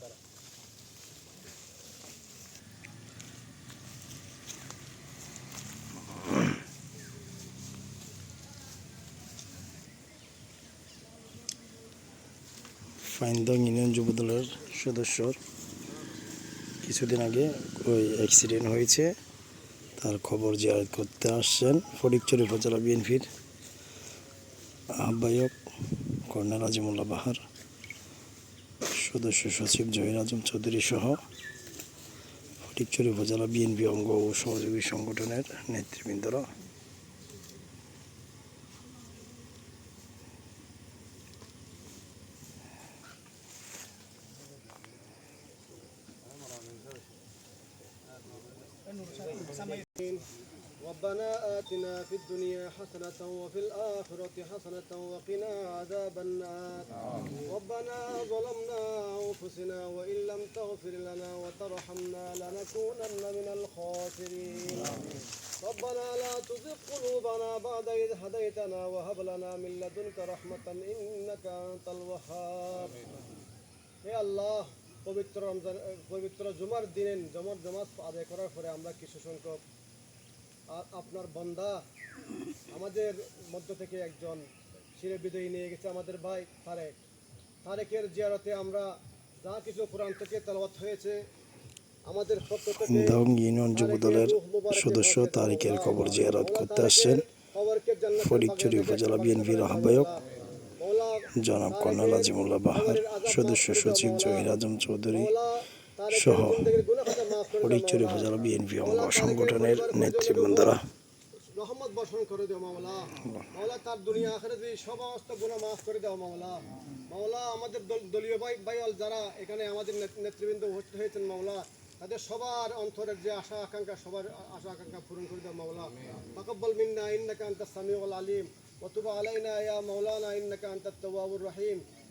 tara ফাইনদং union যুবদলের সদস্যর কিছুদিন আগে ওই অ্যাক্সিডেন্ট হয়েছে। তার খবর জিয়ারত করতে আসছেন। ফটিকচুরি উপজেলা বিএনপির আহ্বায়ক কর্নেল আজিমুল্লাহ বাহার, সদস্য সচিব জহির আজম চৌধুরী সহ ফটিকচুরি উপজেলা বিএনপি অঙ্গ ও সহযোগী সংগঠনের নেতৃবৃন্দরা। ربنا آتنا في الدنيا حسنة وفي الآخرة حسنة وقنا عذاب النار ربنا ظلمنا أنفسنا وإن لم تغفر لنا وترحمنا لنكونن من الخاسرين ربنا لا تزغ قلوبنا بعد إذ هديتنا وهب لنا من لدنك رحمة إنك أنت الوهاب হে আল্লাহ পবিত্র রমজান পবিত্র জুমার দিনে জমর জমাজ আদায় করার পরে আমরা কিছু সংখ্যক আপনার বন্দা আমাদের মধ্য থেকে একজন চিরে বিদায়ী নিয়ে গেছে আমাদের ভাই তারেক। তারেকের জিয়ারতে আমরা যা কিছু কোরআন থেকে তেলাওয়াত হয়েছে আমাদের পক্ষ থেকে ইউনিয়ন যুবদলের সদস্য তারিকের কবর জিয়ারত করতে আসছেন ফটিকচুরি উপজেলা বিএনপির আহ্বায়ক জনাব কর্নেল আজিমুল্লাহ বাহার সদস্য সচিব জহির আজম চৌধুরী সহ ফটিকচুরি উপজেলা বিএনপি সংগঠনের নেতৃবৃন্দরা বর্ষণ করে দেও মামলা মামলা তার দুনিয়া আখেরে দিয়ে সমস্ত মাফ করে দেও মামলা মামলা আমাদের দলীয় ভাই ভাইয়াল যারা এখানে আমাদের নেতৃবৃন্দ হয়েছেন মামলা তাদের সবার অন্তরের যে আশা, আকাঙ্ক্ষা, সবার আশা, আকাঙ্ক্ষা পূরণ করে দেও মামলা তাকব্বল মিন্না, ইন্নাকা আনতাস সামিউল আলিম। ওয়া তুব আলাইনা ইয়া মাওলানা, ইন্নাকা আনতাত তাওয়াবুর রহিম।